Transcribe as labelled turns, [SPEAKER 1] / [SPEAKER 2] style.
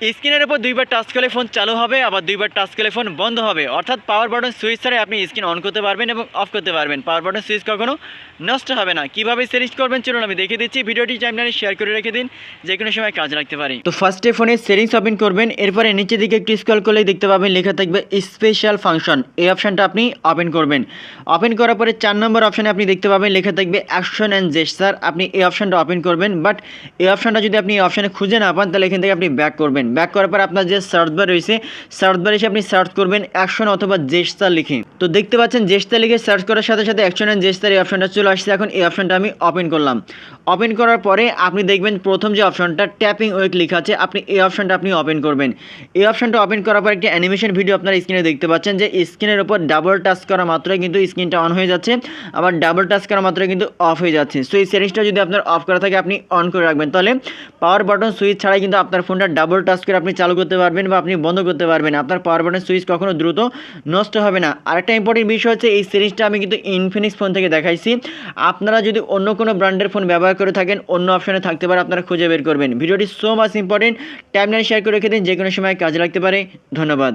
[SPEAKER 1] স্ক্রিনের উপর দুইবার টাচ করলে ফোন চালু হবে, আবার দুইবার টাচ করলে ফোন বন্ধ হবে। অর্থাৎ পাওয়ার বাটন সুইচ ছাড়াই আপনি স্ক্রিন অন করতে পারবেন এবং অফ করতে পারবেন। পাওয়ার বাটন সুইচ কখনো নষ্ট হবে না। কীভাবে সেটিংস করবেন চলুন আমি দেখে দিচ্ছি। ভিডিওটি টাইমলাইনে শেয়ার করে রেখে দিন। যে কোনো সময় কাজে লাগতে পারে। তো ফার্স্টে ফোনে সেটিংস ওপেন করবেন। এরপরে নিচের দিকে একটু স্ক্রল করলেই দেখতে পাবেন, লেখা থাকবে স্পেশাল ফাংশন এই অপশনটা আপনি ওপেন করবেন। ওপেন করার পরে চার নম্বর অপশনে আপনি দেখতে পাবেন, লেখা থাকবে অ্যাকশন অ্যান্ড জেস্টার আপনি এই অপশনটা ওপেন করবেন বাট এই অপশনটা যদি আপনি এই অপশনে খুঁজে না পান, তাহলে এখান থেকে আপনি ব্যাক করবেন। ব্যাক করার পর আপনার যে সার্চ বার রয়েছে সার্চ বার এসে আপনি সার্চ করবেন অ্যাকশন অথবা জেস্টার লিখে। তো দেখতে পাচ্ছেন জেস্টার লিখে সার্চ করার সাথে সাথে অ্যাকশন অ্যান্ড জেস্টার এই অপশনটা চলে আসছে। এখন এই অপশনটা আমি ওপেন করলাম। ওপেন করার পরে আপনি দেখবেন, প্রথম যে অপশনটা ট্যাপিং ওয়েক লেখা আছে, আপনি এই অপশনটা আপনি ওপেন করবেন। এই অপশনটা ওপেন করার পর একটি অ্যানিমেশন ভিডিও আপনার স্ক্রিনে দেখতে পাচ্ছেন যে স্ক্রিনের উপর ডাবল টাচ করা মাত্রই কিন্তু স্ক্রিনটা অন হয়ে যাচ্ছে। আবার ডাবল টাচ করা মাত্রই কিন্তু অফ হয়ে যাচ্ছে। সো এই সেটিংসটা যদি আপনার অফ করা থাকে, আপনি অন করে রাখবেন। তাহলে পাওয়ার বাটন সুইচ ছাড়াই কিন্তু আপনার ফোনটা ডাবল টাচ করে আপনি চালু করতে পারবেন বা আপনি বন্ধ করতে পারবেন। আপনার পাওয়ার বাটন সুইচ কখনো দ্রুত নষ্ট হবে না। আরেকটা ইম্পর্টেন্ট বিষয় হচ্ছে, এই সিরিজটা আমি কিন্তু ইনফিনিক্স ফোন থেকে দেখাইছি। আপনারা যদি অন্য কোনো ব্র্যান্ডের ফোন ব্যবহার করে থাকেন, অন্য অপশনে থাকতে পারে, আপনারা খুঁজে বের করবেন। ভিডিওটি so much important timeline share করে রেখে দিন যে কোনো সময় কাজে লাগতে পারে। ধন্যবাদ।